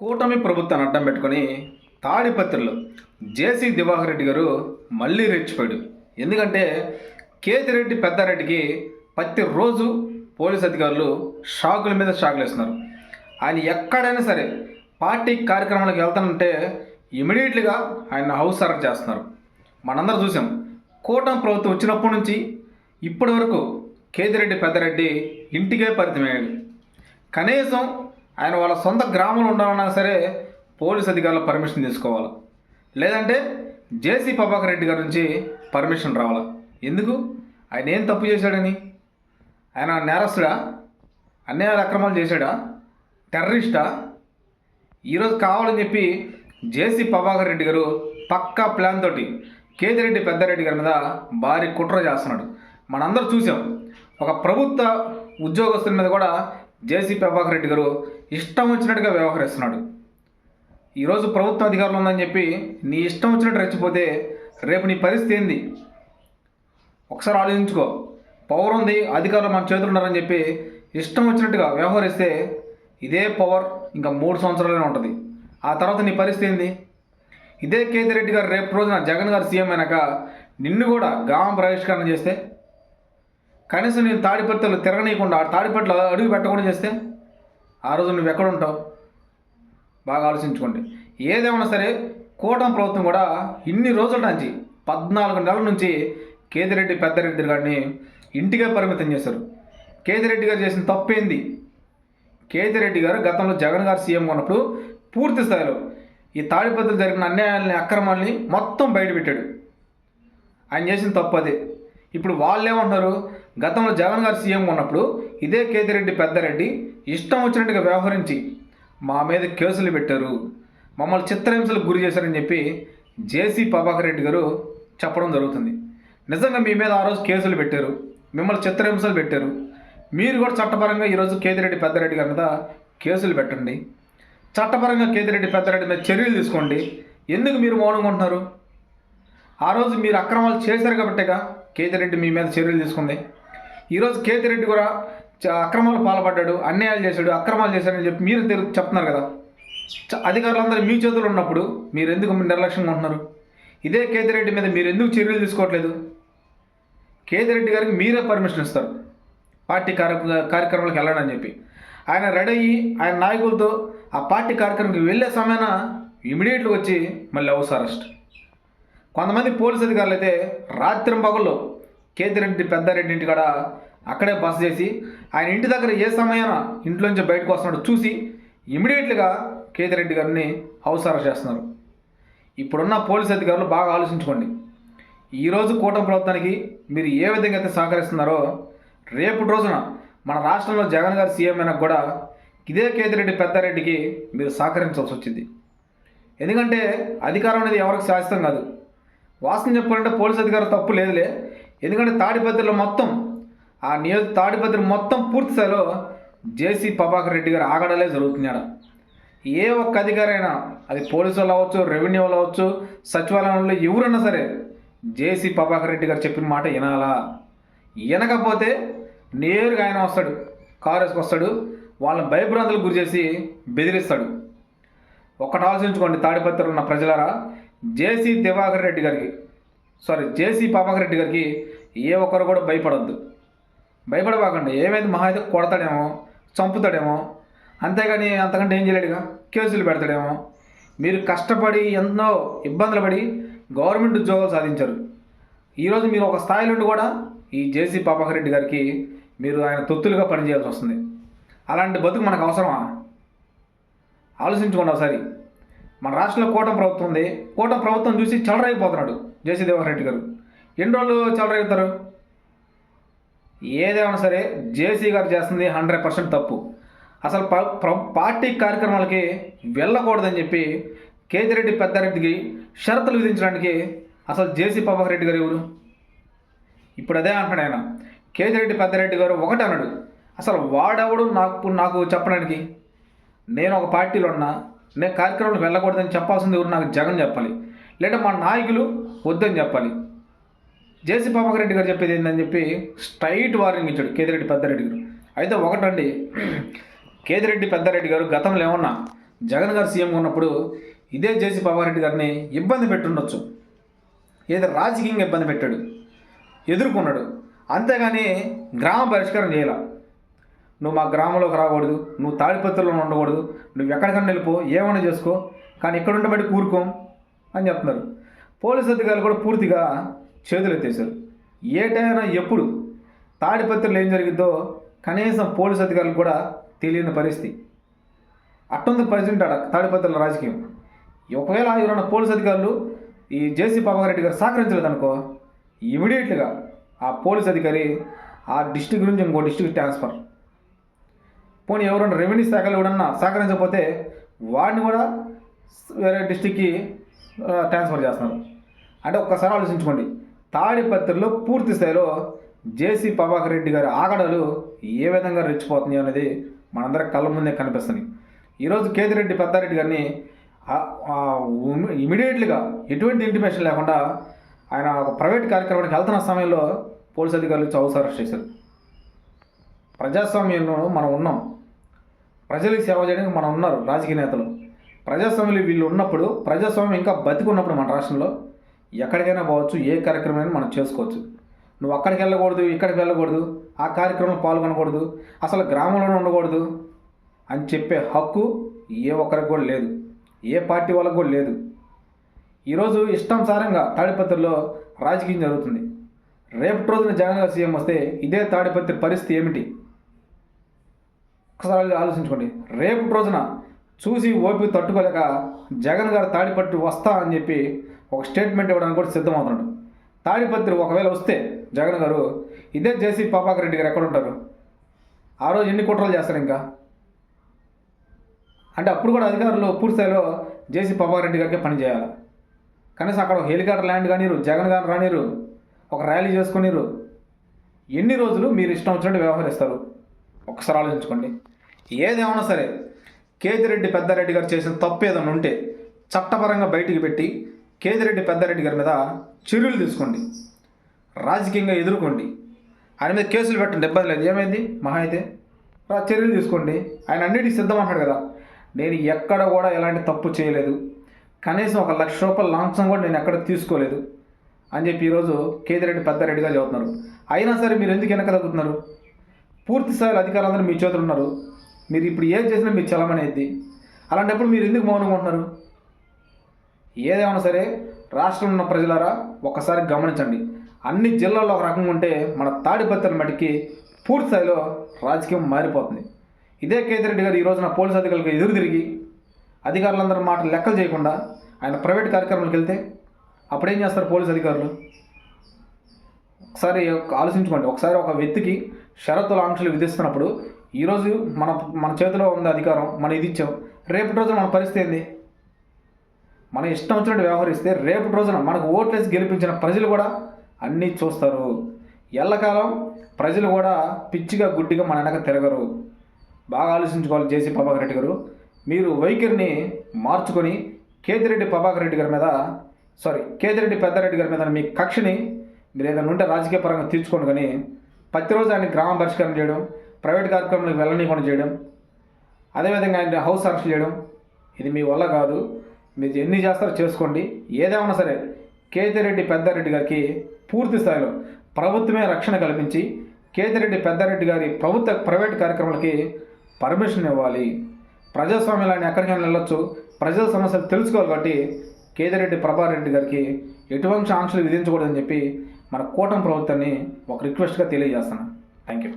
కూటమి ప్రభుత్వాన్ని అడ్డం పెట్టుకొని తాడిపత్రిలో జేసీ దివాకర్ రెడ్డి గారు మళ్ళీ రెచ్చిపోయాడు. ఎందుకంటే కేతిరెడ్డి పెద్దారెడ్డికి ప్రతిరోజు పోలీస్ అధికారులు షాకుల మీద షాకులు వేస్తున్నారు. ఆయన ఎక్కడైనా సరే పార్టీ కార్యక్రమాలకు వెళ్తానంటే ఇమీడియట్లీగా ఆయన హౌస్ అరెస్ట్ చేస్తున్నారు. మనందరం చూసాం. కూటమి ప్రభుత్వం వచ్చినప్పటి నుంచి ఇప్పటి వరకు కేతిరెడ్డి పెద్దారెడ్డి ఇంటికే పరిమితమయ్యాడు. కనీసం ఆయన వాళ్ళ సొంత గ్రామంలో ఉండాలన్నా సరే పోలీస్ అధికారుల పర్మిషన్ తీసుకోవాలి. లేదంటే జేసీ ప్రభాకర్ రెడ్డి గారి నుంచి పర్మిషన్ రావాలి. ఎందుకు? ఆయన ఏం తప్పు చేశాడని? ఆయన నేరస్తుడా? అన్యాయాల అక్రమాలు చేశాడా? టెర్రరిస్టా? ఈరోజు కావాలని చెప్పి జేసీ ప్రభాకర్ రెడ్డి గారు పక్కా ప్లాన్ తోటి కేతిరెడ్డి పెద్దారెడ్డి గారి మీద భారీ కుట్ర చేస్తున్నాడు. మనందరూ చూసాం. ఒక ప్రభుత్వ ఉద్యోగస్తుల మీద కూడా జేసీ ప్రభాకర్ రెడ్డి గారు ఇష్టం వచ్చినట్టుగా వ్యవహరిస్తున్నాడు. ఈరోజు ప్రభుత్వ అధికారులు ఉందని చెప్పి నీ ఇష్టం వచ్చినట్టు రెచ్చిపోతే రేపు నీ పరిస్థితి ఏంది? ఒకసారి ఆలోచించుకో. పవర్ ఉంది అధికారులు మన చేతులు ఉన్నారని చెప్పి ఇష్టం వచ్చినట్టుగా వ్యవహరిస్తే ఇదే పవర్ ఇంకా మూడు సంవత్సరాలనే ఉంటుంది. ఆ తర్వాత నీ పరిస్థితి ఏంది? ఇదే కేతిరెడ్డి గారు రేపు రోజున జగన్ గారు సీఎం అయినాక నిన్ను కూడా గ్రామ ప్రవేశీకరణ చేస్తే కనీసం నేను తాడిపత్రులు తిరగనీయకుండా ఆ తాడిపట్లు అడుగు పెట్టకుండా చేస్తే ఆ రోజు నువ్వు ఎక్కడ ఉంటావు? బాగా ఆలోచించుకోండి. ఏదేమైనా సరే కూటమి ప్రభుత్వం కూడా ఇన్ని రోజుల నుంచి పద్నాలుగు నెలల నుంచి కేతిరెడ్డి పెద్దరెడ్డి గారిని ఇంటికే పరిమితం చేశారు. కేతిరెడ్డి గారు చేసిన తప్పేంది కేతిరెడ్డి గారు గతంలో జగన్ గారు సీఎం ఉన్నప్పుడు పూర్తి స్థాయిలో ఈ తాడిపత్రులు జరిగిన అన్యాయాలని అక్రమాలని మొత్తం బయటపెట్టాడు. ఆయన చేసిన తప్పు అదే. ఇప్పుడు వాళ్ళు ఏమంటున్నారు గతంలో జగన్ గారు సీఎం ఉన్నప్పుడు ఇదే కేతిరెడ్డి పెద్దరెడ్డి ఇష్టం వచ్చినట్టుగా వ్యవహరించి మా మీద కేసులు పెట్టారు. మమ్మల్ని చిత్రహింసలకు గురి చేశారని చెప్పి జేసీ ప్రభాకర్ రెడ్డి గారు చెప్పడం జరుగుతుంది. నిజంగా మీ మీద ఆ రోజు కేసులు పెట్టారు. మిమ్మల్ని చిత్రహింసలు పెట్టారు. మీరు కూడా చట్టపరంగా ఈరోజు కేతిరెడ్డి పెద్దరెడ్డి గారి మీద కేసులు పెట్టండి. చట్టపరంగా కేతిరెడ్డి పెద్దరెడ్డి మీద చర్యలు తీసుకోండి. ఎందుకు మీరు మౌనంగా ఉంటున్నారు? ఆ రోజు మీరు అక్రమాలు చేశారు కాబట్టేగా కేతిరెడ్డి మీ మీద చర్యలు తీసుకుంది. ఈరోజు కేతి రెడ్డి కూడా చ- అక్రమాలు పాల్పడ్డాడు అన్యాయాలు చేశాడు అక్రమాలు చేశాడని చెప్పి మీరు చెప్తున్నారు కదా. చ- అధికారులందరూ మీ చేతులు ఉన్నప్పుడు మీరు ఎందుకు నిర్లక్ష్యంగా ఉంటున్నారు? ఇదే కేతిరెడ్డి మీద మీరు ఎందుకు చర్యలు తీసుకోవట్లేదు? కేతిరెడ్డి గారికి మీరే పర్మిషన్ ఇస్తారు. పార్టీ కార్య కార్యక్రమాలకు వెళ్ళడని చెప్పి. ఆయన రెడీ అయ్యి ఆయన నాయకులతో ఆ పార్టీ కార్యక్రమంకి వెళ్ళే సమయాన ఇమీడియట్గా వచ్చి మళ్ళీ హౌస్ అరెస్ట్. కొంతమంది పోలీస్ అధికారులు అయితే రాత్రి పగల్లో కేతిరెడ్డి పెద్దారెడ్డి ఇంటి కాడ అక్కడే బస చేసి ఆయన ఇంటి దగ్గర ఏ సమయాన ఇంట్లోంచి బయటకు వస్తున్నాడో చూసి ఇమీడియట్గా కేతిరెడ్డి గారిని హౌస్ అరెస్ట్ చేస్తున్నారు. ఇప్పుడున్న పోలీస్ అధికారులు బాగా ఆలోచించుకోండి. ఈరోజు కూటమి ప్రభుత్వానికి మీరు ఏ విధంగా అయితే సహకరిస్తున్నారో రేపు రోజున మన రాష్ట్రంలో జగన్ గారు సీఎం అయినా కూడా ఇదే కేతిరెడ్డి పెద్దారెడ్డికి మీరు సహకరించాల్సి వచ్చింది. ఎందుకంటే అధికారం అనేది ఎవరికి శాశ్వతం కాదు. వాస్తవం చెప్పాలంటే పోలీస్ అధికారులు తప్పు లేదులే. ఎందుకంటే తాడిపత్రిలో మొత్తం ఆ నియోజ తాడిపత్రి మొత్తం పూర్తి స్థాయిలో జేసీ ప్రభాకర్ రెడ్డి గారు ఆగడలే జరుగుతున్నాడు ఏ ఒక్క అధికారైనా అది పోలీసు వాళ్ళు అవ్వచ్చు రెవెన్యూ వాళ్ళు అవ్వచ్చు సచివాలయంలో ఎవరన్నా సరే జేసీ ప్రభాకర్ రెడ్డి గారు చెప్పిన మాట వినాలా? వినకపోతే నేరుగా ఆయన వస్తాడు కారు వస్తాడు వాళ్ళని భయభ్రాంతులకు గురి చేసి బెదిరిస్తాడు. ఒకటి ఆలోచించుకోండి తాడిపత్రిలో ఉన్న ప్రజలారా జేసీ దివాకర్ రెడ్డి గారికి సారీ జేసీ ప్రభాకర్ రెడ్డి గారికి ఏ ఒక్కరు కూడా భయపడొద్దు. భయపడబాకండి. ఏమైంది? మహా అయితే కొడతాడేమో చంపుతాడేమో అంతేగాని అంతకంటే ఏం చేయలేడుగా? కేసులు పెడతాడేమో. మీరు కష్టపడి ఎన్నో ఇబ్బందులు పడి గవర్నమెంట్ ఉద్యోగాలు సాధించారు. ఈరోజు మీరు ఒక స్థాయిలో ఉండి కూడా ఈ జేసీ పాపకర్ రెడ్డి గారికి మీరు ఆయన తొత్తులుగా పనిచేయాల్సి వస్తుంది. అలాంటి బతుకు మనకు అవసరమా? ఆలోచించుకోండి ఒకసారి. మన రాష్ట్రంలో కూటమి ప్రభుత్వం ఉంది. కూటమి ప్రభుత్వం చూసి చలరైపోతున్నాడు జేసీ దేవర్ రెడ్డి గారు. ఎన్ని రోజులు చలరైపోతారు ఏదేమైనా సరే జేసీ గారు చేస్తుంది హండ్రెడ్ పర్సెంట్ తప్పు. అసలు ప- ప్ర- పార్టీ కార్యక్రమాలకి వెళ్ళకూడదని చెప్పి కేతిరెడ్డి పెద్దారెడ్డికి షరతులు విధించడానికి అసలు జేసీ ప్రభాకర్ రెడ్డి గారు ఎవరు? ఇప్పుడు అదే అంటున్నాడు ఆయన. కేతిరెడ్డి పెద్దారెడ్డి గారు ఒకటి అన్నాడు. అసలు వాడెవడు నాకు నాకు చెప్పడానికి? నేను ఒక పార్టీలో ఉన్నా నేను కార్యక్రమాలకు వెళ్ళకూడదని చెప్పాల్సింది ఎవరు? నాకు జగన్ చెప్పాలి. లేదా మా నాయకులు వద్దని చెప్పాలి. జేసీ ప్రభాకర్ రెడ్డి గారు చెప్పేది ఏంటని చెప్పి స్ట్రైట్ వార్నింగ్ ఇచ్చాడు కేతిరెడ్డి పెద్దారెడ్డి గారు. అయితే ఒకటండి కేతిరెడ్డి పెద్దారెడ్డి గారు గతంలో ఏమన్నా జగన్ గారు సీఎం ఉన్నప్పుడు ఇదే జేసీ పవన్ గారిని ఇబ్బంది పెట్టుండొచ్చు. ఏదో రాజకీయంగా ఇబ్బంది పెట్టాడు. ఎదుర్కొన్నాడు. అంతేగాని గ్రామ పరిష్కారం చేయాల. నువ్వు మా గ్రామంలోకి రాకూడదు నువ్వు తాడిపత్రులో ఉండకూడదు నువ్వు ఎక్కడికన్నా వెళ్ళిపో ఏమైనా చేసుకో కానీ ఇక్కడ ఉండబట్టి కూరుకోం అని చెప్తున్నారు. పోలీసు అధికారులు కూడా పూర్తిగా చేతులు ఎత్తేశారు. ఏటైనా ఎప్పుడు తాడిపత్రులు ఏం జరిగిద్దో కనీసం పోలీసు అధికారులు కూడా తెలియని పరిస్థితి. అట్టుంది పరిస్థితి ఆడ తాడిపత్రుల రాజకీయం? ఒకవేళ ఎవరైనా పోలీసు అధికారులు ఈ జేసీ ప్రభాకర్ గారు సహకరించలేదు అనుకో ఇమీడియట్గా ఆ పోలీస్ అధికారి ఆ డిస్టిక్ నుంచి ఇంకో డిస్టిక్ ట్రాన్స్ఫర్. పోనీ ఎవరైనా రెవెన్యూ శాఖలు ఎవరన్నా సహకరించకపోతే వాడిని కూడా వేరే డిస్టిక్కి ట్రాన్స్ఫర్ చేస్తున్నారు అంటే ఒక్కసారి ఆలోచించుకోండి. తాడిపత్రిలో పూర్తి స్థాయిలో జేసీ ప్రభాకర్ రెడ్డి గారి ఆగడలు ఏ విధంగా రెచ్చిపోతున్నాయి అనేది మనందరికి కళ్ళ ముందే కనిపిస్తుంది. ఈరోజు కేతిరెడ్డి పెద్దారెడ్డి గారిని ఇమీడియట్లీగా ఎటువంటి ఇంటిమేషన్ లేకుండా ఆయన ఒక ప్రైవేట్ కార్యక్రమానికి వెళ్తున్న సమయంలో పోలీస్ అధికారులు చౌస్ అరెస్ట్ చేశారు. ప్రజాస్వామ్యంలో మనం ఉన్నాం. ప్రజలకు సేవ చేయడానికి మనం ఉన్నారు రాజకీయ నేతలు. ప్రజాస్వామ్యంలో వీళ్ళు ఉన్నప్పుడు ప్రజాస్వామ్యం ఇంకా బతికున్నప్పుడు మన రాష్ట్రంలో ఎక్కడికైనా పోవచ్చు ఏ కార్యక్రమమైనా మనం చేసుకోవచ్చు. నువ్వు అక్కడికి వెళ్ళకూడదు ఇక్కడికి వెళ్ళకూడదు ఆ కార్యక్రమంలో పాల్గొనకూడదు అసలు గ్రామంలోనే ఉండకూడదు అని చెప్పే హక్కు ఏ ఒక్కరికి కూడా లేదు ఏ పార్టీ వాళ్ళకి కూడా లేదు. ఈరోజు ఇష్టానుసారంగా తాడిపత్రిలో రాజకీయం జరుగుతుంది. రేపు రోజున జగన్ గారు సీఎం వస్తే ఇదే తాడిపత్రి పరిస్థితి ఏమిటి? ఒకసారి ఆలోచించుకోండి. రేపు రోజున చూసి ఓపిక తట్టుకోలేక జగన్ గారు తాడిపత్రి వస్తా అని చెప్పి ఒక స్టేట్మెంట్ ఇవ్వడానికి కూడా సిద్ధమవుతున్నాడు. తాడిపత్రి ఒకవేళ వస్తే జగన్ గారు ఇదే జేసీ పాపాకర్ రెడ్డి గారు ఎక్కడ ఉంటారు? ఆ రోజు ఎన్ని కుట్రలు చేస్తారు ఇంకా? అంటే అప్పుడు కూడా అధికారులు పూర్తిస్థాయిలో జేసీ ప్రభాకర్ రెడ్డి గారికి పని చేయాలి. కనీసం అక్కడ ఒక హెలికాప్టర్ ల్యాండ్ కానీరు జగన్ గారు రానిరు ఒక ర్యాలీ చేసుకునిరు. ఎన్ని రోజులు మీరు ఇష్టం వచ్చినట్టు వ్యవహరిస్తారు? ఒకసారి ఆలోచించుకోండి. ఏదేమైనా సరే కేతిరెడ్డి పెద్దారెడ్డి గారు చేసిన తప్పు ఏదైనా ఉంటే చట్టపరంగా బయటికి పెట్టి కేతిరెడ్డి పెద్దారెడ్డి గారి మీద చర్యలు తీసుకోండి. రాజకీయంగా ఎదుర్కోండి. ఆయన మీద కేసులు పెట్టండి ఇబ్బంది లేదు. ఏమైంది? మహా అయితే రా చర్యలు తీసుకోండి. ఆయన అన్నిటికీ సిద్ధం అంటాడు కదా. నేను ఎక్కడ కూడా ఎలాంటి తప్పు చేయలేదు. కనీసం ఒక లక్ష రూపాయల లాంఛం కూడా నేను ఎక్కడ తీసుకోలేదు అని చెప్పి ఈరోజు కేతిరెడ్డి పెద్దారెడ్డిగా చెబుతున్నారు. అయినా సరే మీరు ఎందుకు వెనక తగ్గుతున్నారు పూర్తి స్థాయిలో అధికారులందరూ మీ చేతులు ఉన్నారు. మీరు ఇప్పుడు ఏం చేసినా మీరు చలమనేది. అలాంటప్పుడు మీరు ఎందుకు మౌనంగా ఉంటున్నారు? ఏదేమైనా సరే రాష్ట్రంలో ఉన్న ప్రజలారా ఒక్కసారి గమనించండి. అన్ని జిల్లాల్లో ఒక రకంగా ఉంటే మన తాడిపత్రి మటుకి పూర్తి స్థాయిలో రాజకీయం మారిపోతుంది. ఇదే కేతిరెడ్డి గారు ఈ రోజున పోలీస్ అధికారులకు ఎదురు తిరిగి అధికారులందరూ మాటలు లెక్కలు చేయకుండా ఆయన ప్రైవేట్ కార్యక్రమాలకు వెళ్తే అప్పుడు ఏం చేస్తారు పోలీస్ అధికారులు? ఒకసారి ఆలోచించుకోండి. ఒకసారి ఒక వ్యక్తికి షరతుల ఆంక్షలు విధిస్తున్నప్పుడు ఈరోజు మన మన చేతిలో ఉంది అధికారం మనం ఇది ఇచ్చాం. రేపటి రోజున మన పరిస్థితి ఏంది? మన ఇష్టం వచ్చినట్టు వ్యవహరిస్తే రేపటి రోజున మనకు ఓట్లేసి గెలిపించిన ప్రజలు కూడా అన్నీ చూస్తారు. ఎల్లకాలం ప్రజలు కూడా పిచ్చిగా గుడ్డిగా మన వెనక తిరగరు. బాగా ఆలోచించుకోవాలి జేసీ ప్రభాకర్ రెడ్డి గారు. మీరు వైఖరిని మార్చుకొని కేతిరెడ్డి ప్రభాకర్ రెడ్డి గారి మీద సారీ కేతిరెడ్డి పెద్దారెడ్డి గారి మీద మీ కక్షని మీరు ఏదైనా ఉంటే రాజకీయ పరంగా తీర్చుకోండి కానీ ప్రతిరోజు ఆయన గ్రామ పరిష్కారం చేయడం ప్రైవేట్ కార్యక్రమాలకు వెళ్ళనీయకుండా చేయడం అదేవిధంగా ఆయన హౌస్ అరెస్ట్ చేయడం ఇది మీ వల్ల కాదు. మీరు ఎన్ని చేస్తారో చేసుకోండి. ఏదేమన్నా సరే కేతిరెడ్డి పెద్దారెడ్డి గారికి పూర్తి స్థాయిలో ప్రభుత్వమే రక్షణ కల్పించి కేతిరెడ్డి పెద్దారెడ్డి గారి ప్రభుత్వ ప్రైవేట్ కార్యక్రమాలకి పర్మిషన్ ఇవ్వాలి. ప్రజాస్వామ్యాన్ని ఎక్కడికైనా వెళ్ళొచ్చు. ప్రజల సమస్యలు తెలుసుకోవాలి కాబట్టి కేతిరెడ్డి ప్రభారెడ్డి గారికి ఎటువంటి ఆంక్షలు విధించకూడదని చెప్పి మన కూటమి ప్రభుత్వాన్ని ఒక రిక్వెస్ట్గా తెలియజేస్తున్నాను థ్యాంక్ యూ